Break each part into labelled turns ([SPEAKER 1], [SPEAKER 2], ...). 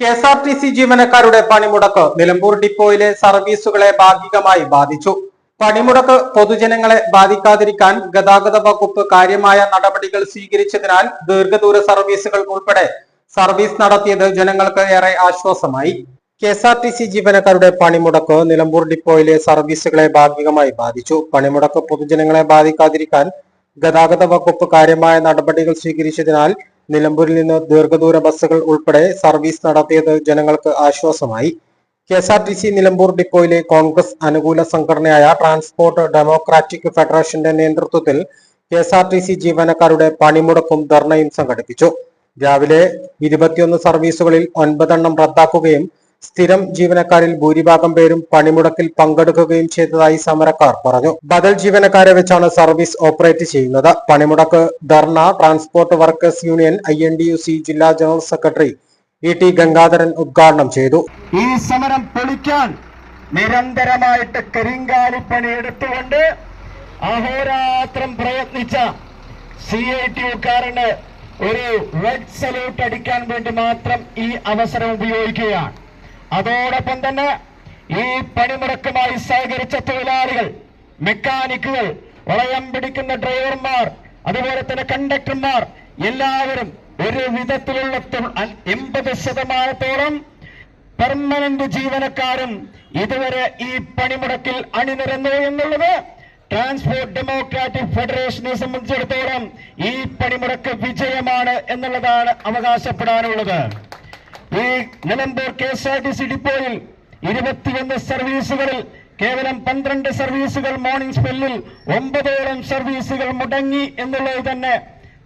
[SPEAKER 1] K S R T C ജീവനക്കാരുടെ പണിമുടക്ക് നിലമ്പൂർ ഡിപ്പോയിലെ സർവീസുകളെ ഭാഗികമായി ബാധിച്ചു. പണിമുടക്ക് പൊതുജനങ്ങളെ ബാധിക്കാതിരിക്കാൻ ഗതാഗത വകുപ്പ് കാര്യമായ നടപടികൾ സ്വീകരിച്ചതിനാൽ ദീർഘദൂര സർവീസുകൾ ഉൾപ്പെടെ സർവീസ് നടത്തിയത് ജനങ്ങൾക്ക് ഏറെ ആശ്വാസമായി. K S R T C ജീവനക്കാരുടെ പണിമുടക്ക് നിലമ്പൂർ ഡിപ്പോയിലെ സർവീസുകളെ ഭാഗികമായി ബാധിച്ചു. പണിമുടക്ക് പൊതുജനങ്ങളെ ബാധിക്കാതിരിക്കാൻ ഗതാഗത വകുപ്പ് കാര്യമായ നടപടികൾ സ്വീകരിച്ചതിനാൽ നിലമ്പൂരിൽ നിന്ന് ദീർഘദൂര ബസ്സുകൾ ഉൾപ്പെടെ സർവീസ് നടത്തിയത് ജനങ്ങൾക്ക് ആശ്വാസമായി. K S R T C Nilambur ഡിപ്പോയിലെ Congress അനുകൂല സംഘടനയായ ട്രാൻസ്പോർട്ട് ഡെമോക്രാറ്റിക് ഫെഡറേഷന്റെ നേതൃത്വത്തിൽ K S R T C ജീവനക്കാരുടെ പണിമുടക്കും ധർണയും സംഘടിപ്പിച്ചു. രാവിലെ ഇരുപത്തിയൊന്ന് സർവീസുകളിൽ ഒൻപതെണ്ണം റദ്ദാക്കുകയും സ്ഥിരം ജീവനക്കാരിൽ ഭൂരിഭാഗം പേരും പണിമുടക്കിൽ പങ്കെടുക്കുകയും ചെയ്തതായി സമരക്കാർ പറഞ്ഞു. ബദൽ ജീവനക്കാരെ വെച്ചാണ് സർവീസ് ഓപ്പറേറ്റ് ചെയ്യുന്നത്. പണിമുടക്ക് ധർണ ട്രാൻസ്പോർട്ട് വർക്കേഴ്സ് യൂണിയൻ ഐ ജില്ലാ general secretary E T Gangadharan ഉദ്ഘാടനം ചെയ്തു.
[SPEAKER 2] ഈ സമരം പൊളിക്കാൻ നിരന്തരമായിട്ട് കരിങ്കാലിപ്പണി എടുത്തുകൊണ്ട് അഹോരാത്രം പ്രയത്നിച്ച സി ഐ ടി ഒരു റെഡ് സല്യൂട്ട് അടിക്കാൻ വേണ്ടി മാത്രം ഈ അവസരം ഉപയോഗിക്കുകയാണ്. അതോടൊപ്പം തന്നെ ഈ പണിമുടക്കുമായി സഹകരിച്ച തൊഴിലാളികൾ മെക്കാനിക്കുകൾ വളയം പിടിക്കുന്ന ഡ്രൈവർമാർ അതുപോലെ തന്നെ കണ്ടക്ടർമാർ എല്ലാവരും ഒരു വിധത്തിലുള്ള എൺപത് ശതമാനത്തോളം പെർമനന്റ് ജീവനക്കാരും ഇതുവരെ ഈ പണിമുടക്കിൽ അണിനിരന്നു എന്നുള്ളത് ട്രാൻസ്പോർട്ട് ഡെമോക്രാറ്റിക് ഫെഡറേഷനെ സംബന്ധിച്ചിടത്തോളം ഈ പണിമുടക്ക് വിജയമാണ് എന്നുള്ളതാണ് അവകാശപ്പെടാനുള്ളത്. ഈ Nilambur K S R T C ഡിപ്പോയിൽ ഇരുപത്തിയൊന്ന് സർവീസുകളിൽ കേവലം പന്ത്രണ്ട് സർവീസുകൾ മോർണിംഗ് സ്പെല്ലിൽ ഒമ്പതോളം സർവീസുകൾ മുടങ്ങി എന്നുള്ളത് തന്നെ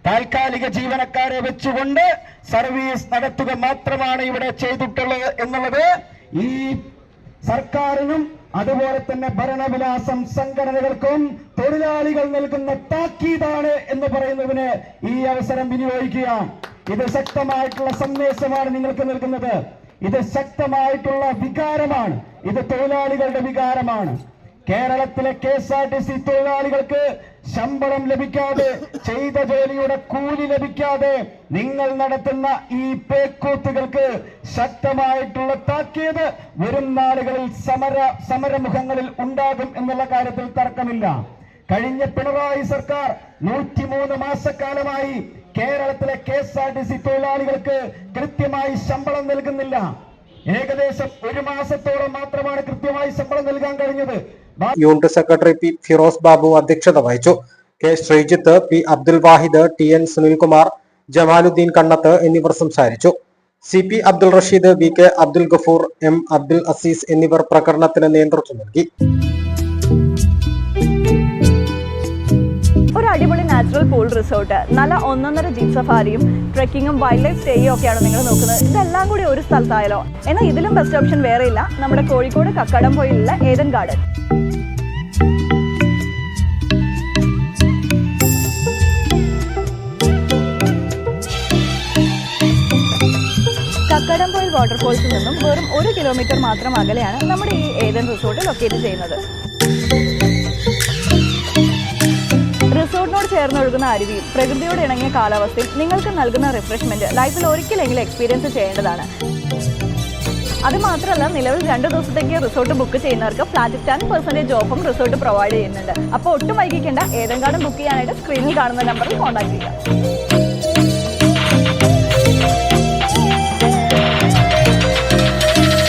[SPEAKER 2] താൽക്കാലിക ജീവനക്കാരെ വെച്ചുകൊണ്ട് സർവീസ് നടത്തുക മാത്രമാണ് ഇവിടെ ചെയ്തിട്ടുള്ളത് എന്നുള്ളത് ഈ സർക്കാരിനും അതുപോലെ തന്നെ ഭരണവിലാസം സംഘടനകൾക്കും തൊഴിലാളികൾ നൽകുന്ന താക്കീതാണ് എന്ന് പറയുന്നതിന് ഈ അവസരം വിനിയോഗിക്കുകയാണ്. ഇത് ശക്തമായിട്ടുള്ള സന്ദേശമാണ് നിങ്ങൾക്ക് നൽകുന്നത്. ഇത് ശക്തമായിട്ടുള്ള വികാരമാണ്. ഇത് തൊഴിലാളികളുടെ വികാരമാണ്. കേരളത്തിലെ K S R T C തൊഴിലാളികൾക്ക് ശമ്പളം ലഭിക്കാതെ ചെയ്ത ജോലിയുടെ കൂലി ലഭിക്കാതെ നിങ്ങൾ നടത്തുന്ന ഈ പേക്കൂത്തുകൾക്ക് ശക്തമായിട്ടുള്ള താക്കീത് വരും നാളുകളിൽ സമര സമരമുഖങ്ങളിൽ ഉണ്ടാകും എന്നുള്ള കാര്യത്തിൽ തർക്കമില്ല. കഴിഞ്ഞ പിണറായി സർക്കാർ നൂറ്റിമൂന്ന് മാസക്കാലമായി കേരളത്തിലെ K S R T C തൊഴിലാളികൾക്ക് കൃത്യമായി ശമ്പളം നൽകുന്നില്ല. ഏകദേശം ഒരു മാസത്തോളം മാത്രമാണ് കൃത്യമായി ശമ്പളം നൽകാൻ കഴിഞ്ഞത്.
[SPEAKER 1] Unit secretary P Firoz Babu അധ്യക്ഷത വഹിച്ചു. K Sreejith P Abdul Wahid T N Sunilkumar Jamaluddin Kannath എന്നിവർ സംസാരിച്ചു. C P Abdul Rasheed V K Abdul Gafoor M Abdul Aziz എന്നിവർ പ്രകടനത്തിന് നേതൃത്വം നൽകി.
[SPEAKER 3] നാച്ചുറൽ പൂൾ റിസോർട്ട് നല്ല ഒന്നൊന്നര ജീപ്പ് സഫാരിയും ട്രെക്കിങ്ങും വൈൽഡ് ലൈഫ് സ്റ്റേയും ഒക്കെയാണ് നിങ്ങൾ നോക്കുന്നത്. ഇതെല്ലാം കൂടി ഒരു സ്ഥലത്തായാലോ? എന്നാൽ ഇതിലും ബെസ്റ്റ് ഓപ്ഷൻ വേറെയില്ല നമ്മുടെ കോഴിക്കോട് കക്കടംപൊയിലുള്ള ഏതൻ ഗാർഡൻ കക്കടംപൊയിൽ വാട്ടർഫോൾസിൽ നിന്നും വെറും ഒരു കിലോമീറ്റർ മാത്രം അകലെയാണ് നമ്മുടെ ഈ ഏതൻ റിസോർട്ട് ലൊക്കേറ്റ് ചെയ്യുന്നത്. റിസോർട്ടിനോട് ചേർന്ന് അരുവിയും പ്രകൃതിയോട് ഇണങ്ങിയ കാലാവസ്ഥയും നിങ്ങൾക്ക് നൽകുന്ന റിഫ്രഷ്മെന്റ് ലൈഫിൽ ഒരിക്കലെങ്കിലും എക്സ്പീരിയൻസ് ചെയ്യേണ്ടതാണ്. അത് മാത്രമല്ല നിലവിൽ രണ്ട് ദിവസത്തേക്ക് റിസോർട്ട് ബുക്ക് ചെയ്യുന്നവർക്ക് ഫ്ലാറ്റ് ടെൻ പെർസെന്റേജ് ഓഫും റിസോർട്ട് പ്രൊവൈഡ് ചെയ്യുന്നുണ്ട്. അപ്പോൾ ഒട്ടും വൈകിക്കേണ്ട ഏതെങ്കിലും ബുക്ക് ചെയ്യാനായിട്ട് സ്ക്രീനിൽ കാണുന്ന നമ്പറിൽ കോൺടാക്ട് ചെയ്യുക.